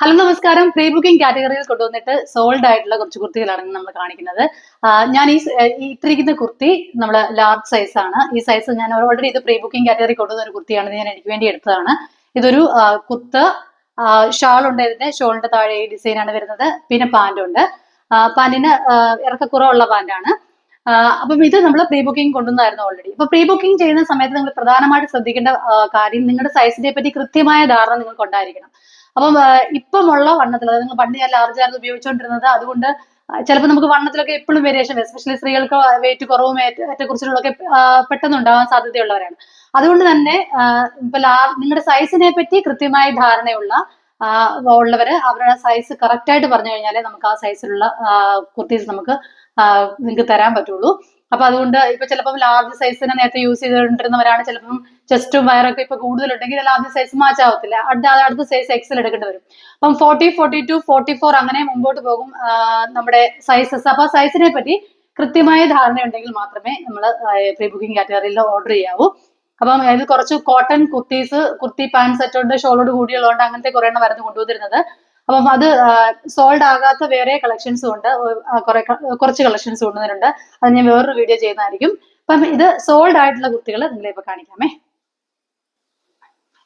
Hello നമസ്കാരം. Pre booking കാറ്റഗറിയിൽ കൊണ്ടുവന്നിട്ട് സോൾഡ് ആയിട്ടുള്ള കുറച്ച് കുർത്തികളാണ് നമ്മൾ കാണിക്കുന്നത്. ഞാൻ ഈ ഇട്ടിരിക്കുന്ന കുർത്തി നമ്മൾ ലാർജ് സൈസ് ആണ്. ഈ സൈസ് ഞാൻ ഓൾറെഡി ഇത് പ്രീ ബുക്കിംഗ് കാറ്റഗറി കൊണ്ടുവന്ന ഒരു കുർത്തിയാണ്. ഞാൻ എനിക്ക് വേണ്ടി എടുത്തതാണ്. ഇതൊരു കുത്ത് ഷാൾ ഉണ്ട് ഇതിന്റെ. ഷോളിന്റെ താഴെ ഈ ഡിസൈൻ ആണ് വരുന്നത്. പിന്നെ പാന്റ് ഉണ്ട്. പാന്റിന് ഇറക്കക്കുറവുള്ള പാന്റാണ് അപ്പം ഇത് നമ്മൾ പ്രീ ബുക്കിംഗ് കൊണ്ടുവന്നായിരുന്നു ഓൾറെഡി ഇപ്പൊ പ്രീ ബുക്കിംഗ് ചെയ്യുന്ന സമയത്ത് നിങ്ങൾ പ്രധാനമായിട്ട് ശ്രദ്ധിക്കേണ്ട കാര്യം നിങ്ങളുടെ സൈസിനെ പറ്റി കൃത്യമായ ധാരണ നിങ്ങൾക്ക് ഉണ്ടായിരിക്കണം അപ്പം ഇപ്പമുള്ള വണ്ണത്തിൽ അതായത് നിങ്ങൾ പണ്ട് ഞാൻ ലാർജ് ആയിരുന്നു ഉപയോഗിച്ചുകൊണ്ടിരുന്നത് അതുകൊണ്ട് ചിലപ്പോൾ നമുക്ക് വണ്ണത്തിലൊക്കെ എപ്പോഴും വേരിയേഷൻ എസ്പെഷ്യലി സ്ത്രീകൾക്ക് വെയിറ്റ് കുറവും ഏറ്റ- പെട്ടെന്നുണ്ടാവാൻ സാധ്യതയുള്ളവരാണ്. അതുകൊണ്ട് തന്നെ ഇപ്പൊ ലാർ നിങ്ങളുടെ സൈസിനെ പറ്റി കൃത്യമായ ധാരണയുള്ള ഉള്ളവര് അവരുടെ സൈസ് കറക്റ്റ് ആയിട്ട് പറഞ്ഞു കഴിഞ്ഞാലേ നമുക്ക് ആ സൈസിലുള്ള കുർത്തീസ് നമുക്ക് നിങ്ങൾക്ക് തരാൻ പറ്റുള്ളൂ. അപ്പൊ അതുകൊണ്ട് ഇപ്പൊ ചിലപ്പോൾ ലാർജ് സൈസ് സൈസിനെ നേരത്തെ യൂസ് ചെയ്തുകൊണ്ടിരുന്നവരാണ് ചിലപ്പം ചെസ്റ്റും വയറൊക്കെ ഇപ്പൊ കൂടുതലുണ്ടെങ്കിൽ ലാർജ് സൈസ് മാച്ച് ആവത്തില്ല. അടുത്ത അടുത്ത സൈസ് എക്സൽ എടുക്കേണ്ടി വരും. അപ്പം forty forty two forty four അങ്ങനെ മുമ്പോട്ട് പോകും നമ്മുടെ സൈസസ് അപ്പൊ സൈസിനെ പറ്റി കൃത്യമായ ധാരണ ഉണ്ടെങ്കിൽ മാത്രമേ നമ്മൾ പ്രീ ബുക്കിംഗ് കാറ്റഗറിയിൽ ഓർഡർ ചെയ്യാവൂ. അപ്പം അതിൽ കുറച്ച് cotton kurtis kurti pant set ഉണ്ട്. ഷോളോട് കൂടിയുള്ളതുകൊണ്ട് അങ്ങനത്തെ കുറെ എണ്ണം വരുന്നു കൊണ്ടുവന്നിരുന്നത്. അപ്പം അത് സോൾഡ് ആകാത്ത വേറെ കളക്ഷൻസും ഉണ്ട്. കുറച്ച് കളക്ഷൻസ് കൊണ്ടുവന്നിട്ടുണ്ട് അത് ഞാൻ വേറൊരു വീഡിയോ ചെയ്യുന്നതായിരിക്കും. അപ്പം ഇത് സോൾഡ് ആയിട്ടുള്ള കുർത്തികൾ നിങ്ങളെ ഇപ്പൊ കാണിക്കാമേ.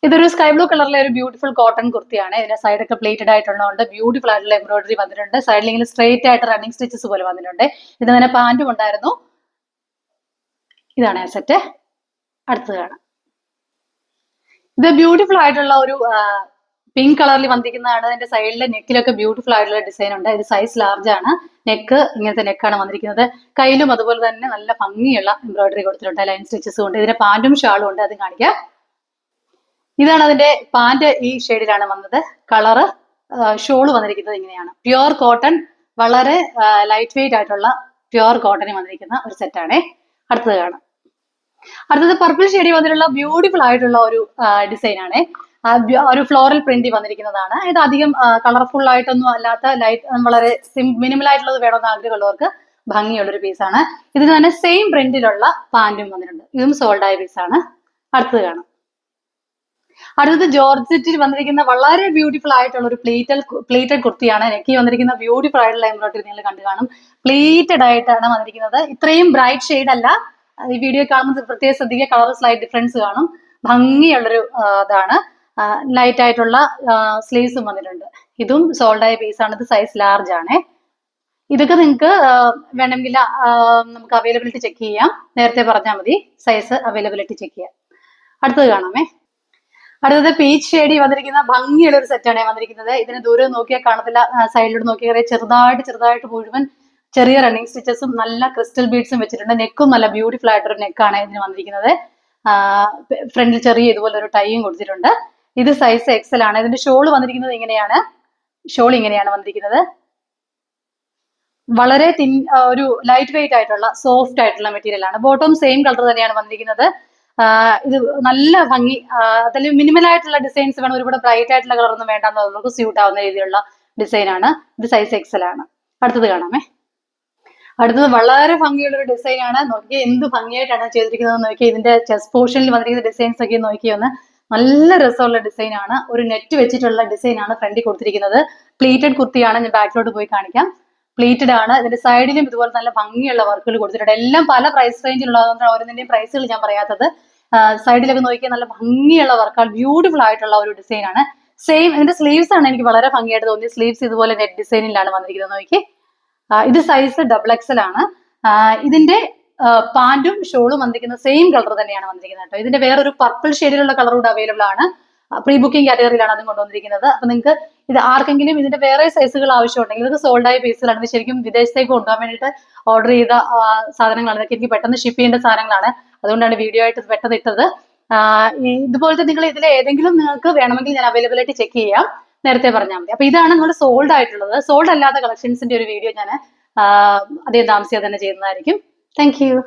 ഇതൊരു സ്കൈ ബ്ലൂ കളറിലെ ഒരു ബ്യൂട്ടിഫുൾ കോട്ടൺ കുർത്തിയാണ്. ഇതിന്റെ സൈഡൊക്കെ പ്ലേറ്റഡ് ആയിട്ടുള്ളതുകൊണ്ട് ബ്യൂട്ടിഫുൾ ആയിട്ടുള്ള എംബ്രോയിഡറി വന്നിട്ടുണ്ട്. സൈഡിൽ ഇങ്ങനെ സ്ട്രെയിറ്റ് ആയിട്ട് റണ്ണിങ് സ്റ്റിച്ചസ് പോലെ വന്നിട്ടുണ്ട്. ഇത് തന്നെ ഉണ്ടായിരുന്നു. ഇതാണ് സെറ്റ് അടുത്തത് കാണാം. ഇത് ബ്യൂട്ടിഫുൾ ആയിട്ടുള്ള ഒരു പിങ്ക് കളറിൽ വന്നിരിക്കുന്നതാണ്. അതിന്റെ സൈഡിലെ നെക്കിലൊക്കെ ബ്യൂട്ടിഫുൾ ആയിട്ടുള്ള ഡിസൈൻ ഉണ്ട്. ഇത് സൈസ് ലാർജ് ആണ്. നെക്ക് ഇങ്ങനത്തെ നെക്കാണ് വന്നിരിക്കുന്നത്. കയ്യിലും അതുപോലെ തന്നെ നല്ല ഭംഗിയുള്ള എംബ്രോയിഡറി കൊടുത്തിട്ടുണ്ട്. ലൈൻ സ്റ്റിച്ചസ് ഉണ്ട്. ഇതിന്റെ പാന്റും ഷാളും ഉണ്ട്. അത് കാണിക്കാം. ഇതാണ് അതിന്റെ പാന്റ് ഈ ഷെയ്ഡിലാണ് വന്നത്. കളറ് ഷോൾ വന്നിരിക്കുന്നത് ഇങ്ങനെയാണ്. പ്യുവർ കോട്ടൺ വളരെ ലൈറ്റ് വെയിറ്റ് ആയിട്ടുള്ള പ്യുവർ കോട്ടണിൽ വന്നിരിക്കുന്ന ഒരു സെറ്റാണേ അടുത്തത് കാണാം. അടുത്തത് പർപ്പിൾ ഷെയ്ഡിൽ വന്നിട്ടുള്ള ബ്യൂട്ടിഫുൾ ആയിട്ടുള്ള ഒരു ഡിസൈൻ ആണ്. ഒരു ഫ്ലോറൽ പ്രിന്റ് വന്നിരിക്കുന്നതാണ്. ഇത് അധികം കളർഫുൾ ആയിട്ടൊന്നും അല്ലാത്ത ലൈറ്റ് വളരെ മിനിമൽ ആയിട്ടുള്ളത് വേണമെന്ന് ആഗ്രഹമുള്ളവർക്ക് ഭംഗിയുള്ള ഒരു പീസാണ് ഇതിന് തന്നെ സെയിം പ്രിന്റിലുള്ള പാന്റും വന്നിട്ടുണ്ട്. ഇതും സോൾഡ് ആയ പീസാണ് അടുത്തത് കാണാം. അടുത്തത് ജോർജറ്റിൽ വന്നിരിക്കുന്ന വളരെ ബ്യൂട്ടിഫുൾ ആയിട്ടുള്ള ഒരു പ്ലേറ്റൽ പ്ലേറ്റഡ് കുർത്തിയാണ്. എനിക്ക് വന്നിരിക്കുന്ന ബ്യൂട്ടിഫുൾ ആയിട്ടുള്ള എംബ്രോയിഡറി നിങ്ങൾ കണ്ടു കാണും. പ്ലേറ്റഡ് ആയിട്ടാണ് വന്നിരിക്കുന്നത്. ഇത്രയും ബ്രൈറ്റ് ഷെയ്ഡ് അല്ല. ഈ വീഡിയോ കാണുമ്പോൾ പ്രത്യേകം ശ്രദ്ധിക്കുക. കളർ സ്ലൈറ്റ് ഡിഫറൻസ് കാണും. ഭംഗിയുള്ളൊരു ഇതാണ്. ലൈറ്റ് ആയിട്ടുള്ള സ്ലീവ്സും വന്നിട്ടുണ്ട്. ഇതും സോൾഡ് ആയ ആണ്. ഇത് സൈസ് ലാർജ് ആണ്. ഇതൊക്കെ നിങ്ങൾക്ക് വേണമെങ്കിൽ നമുക്ക് അവൈലബിലിറ്റി ചെക്ക് ചെയ്യാം. നേരത്തെ പറഞ്ഞാൽ മതി സൈസ് അവൈലബിലിറ്റി ചെക്ക് ചെയ്യാം. അടുത്തത് കാണാമേ. അടുത്തത് പീച്ച് ഷേഡി വന്നിരിക്കുന്ന ഭംഗിയുള്ള ഒരു സെറ്റാണ് വന്നിരിക്കുന്നത്. ഇതിന് ദൂരെ നോക്കിയാൽ കാണത്തില്ല. സൈഡിലോട്ട് നോക്കിയാൽ ചെറുതായിട്ട് ചെറുതായിട്ട് മുഴുവൻ ചെറിയ റണ്ണിങ് സ്റ്റിച്ചസും നല്ല ക്രിസ്റ്റൽ ബീഡ്സും വെച്ചിട്ടുണ്ട്. നെക്കും നല്ല ബ്യൂട്ടിഫുൾ ആയിട്ടൊരു നെക്കാണ് ഇതിന് വന്നിരിക്കുന്നത്. ഫ്രണ്ടിൽ ചെറിയ ഇതുപോലെ ഒരു ടൈയും കൊടുത്തിട്ടുണ്ട്. ഇത് സൈസ് എക്സൽ ആണ്. ഇതിന്റെ ഷോൾ വന്നിരിക്കുന്നത് ഇങ്ങനെയാണ്. ഷോൾ ഇങ്ങനെയാണ് വന്നിരിക്കുന്നത്. വളരെ തിൻ ഒരു ലൈറ്റ് വെയിറ്റ് ആയിട്ടുള്ള സോഫ്റ്റ് ആയിട്ടുള്ള മെറ്റീരിയൽ ആണ്. ബോട്ടം സെയിം കളർ തന്നെയാണ് വന്നിരിക്കുന്നത്. ഇത് നല്ല ഭംഗി അതിൽ മിനിമൽ ആയിട്ടുള്ള ഡിസൈൻസ് വേണം. ഒരുപാട് ബ്രൈറ്റ് ആയിട്ടുള്ള കളർ ഒന്നും വേണ്ടെന്നുള്ളവർക്ക് സ്യൂട്ട് ആവുന്ന രീതിയിലുള്ള ഡിസൈൻ ആണ്. ഇത് സൈസ് എക്സൽ ആണ്. അടുത്തത് കാണാമേ. അടുത്തത് വളരെ ഭംഗിയുള്ള ഒരു ഡിസൈൻ ആണ്. നോക്കി എന്ത് ഭംഗിയായിട്ടാണ് ചെയ്തിരിക്കുന്നത് നോക്കി ഇതിന്റെ ചെസ് പോർഷനിൽ വന്നിരിക്കുന്ന ഡിസൈൻസ് ഒക്കെ നോക്കി ഒന്ന് നല്ല രസമുള്ള ഡിസൈൻ ആണ്. ഒരു നെറ്റ് വെച്ചിട്ടുള്ള ഡിസൈൻ ആണ് ഫ്രണ്ടിൽ കൊടുത്തിരിക്കുന്നത്. പ്ലീറ്റഡ് കുർത്തിയാണ് ഞാൻ ബാക്കിലോട്ട് പോയി കാണിക്കാം. പ്ലീറ്റഡ് ആണ്. ഇതിന്റെ സൈഡിലും ഇതുപോലെ നല്ല ഭംഗിയുള്ള വർക്കുകൾ കൊടുത്തിട്ടുണ്ട്. എല്ലാം പല പ്രൈസ് റേഞ്ചിലുള്ളതുകൊണ്ടാണ് ഓരോന്നിന്റെയും പ്രൈസുകൾ ഞാൻ പറയാത്തത്. സൈഡിലൊക്കെ നോക്കിയാൽ നല്ല ഭംഗിയുള്ള വർക്കാണ് ബ്യൂട്ടിഫുൾ ആയിട്ടുള്ള ഒരു ഡിസൈൻ ആണ്. സെയിം ഇതിന്റെ സ്ലീവ്സ് ആണ് എനിക്ക് വളരെ ഭംഗിയായിട്ട് തോന്നിയത്. സ്ലീവ്സ് ഇതുപോലെ നെറ്റ് ഡിസൈനിലാണ് വന്നിരിക്കുന്നത്. നോക്കി ഇത് സൈസ് ഡബിൾ എക്സൽ ആണ്. ഇതിന്റെ പാന്റും ഷോളും വന്നിരിക്കുന്നത് സെയിം കളർ തന്നെയാണ് വന്നിരിക്കുന്നത് കേട്ടോ. ഇതിന്റെ വേറൊരു പർപ്പിൾ ഷെയ്ഡിലുള്ള കളർ കൂടെ അവൈലബിൾ ആണ്. പ്രീ ബുക്കിംഗ് കാറ്റഗറിയിലാണ് അതും കൊണ്ടുവന്നിരിക്കുന്നത്. അപ്പൊ നിങ്ങൾക്ക് ഇത് ആർക്കെങ്കിലും ഇതിന്റെ വേറെ സൈസുകൾ ആവശ്യമുണ്ടെങ്കിൽ ഇത് സോൾഡ് ആയ ഇത് ശരിക്കും വിദേശത്തേക്ക് കൊണ്ടുപോകാൻ വേണ്ടിയിട്ട് ഓർഡർ ചെയ്ത സാധനങ്ങളാണ്. ഇതൊക്കെ എനിക്ക് പെട്ടെന്ന് ഷിപ്പ് ചെയ്യേണ്ട സാധനങ്ങളാണ്. അതുകൊണ്ടാണ് വീഡിയോ ആയിട്ട് പെട്ടെന്ന് ഇട്ടത്. ഇതുപോലത്തെ നിങ്ങൾ ഇതിൽ ഏതെങ്കിലും നിങ്ങൾക്ക് വേണമെങ്കിൽ ഞാൻ അവൈലബിലിറ്റി ചെക്ക് ചെയ്യാം. നേരത്തെ പറഞ്ഞാൽ മതി. അപ്പൊ ഇതാണ് നമ്മുടെ സോൾഡ് ആയിട്ടുള്ളത്. സോൾഡ് അല്ലാത്ത കളക്ഷൻസിന്റെ ഒരു വീഡിയോ ഞാൻ അധികം താമസിയാതെ തന്നെ ചെയ്യുന്നതായിരിക്കും. Thank you.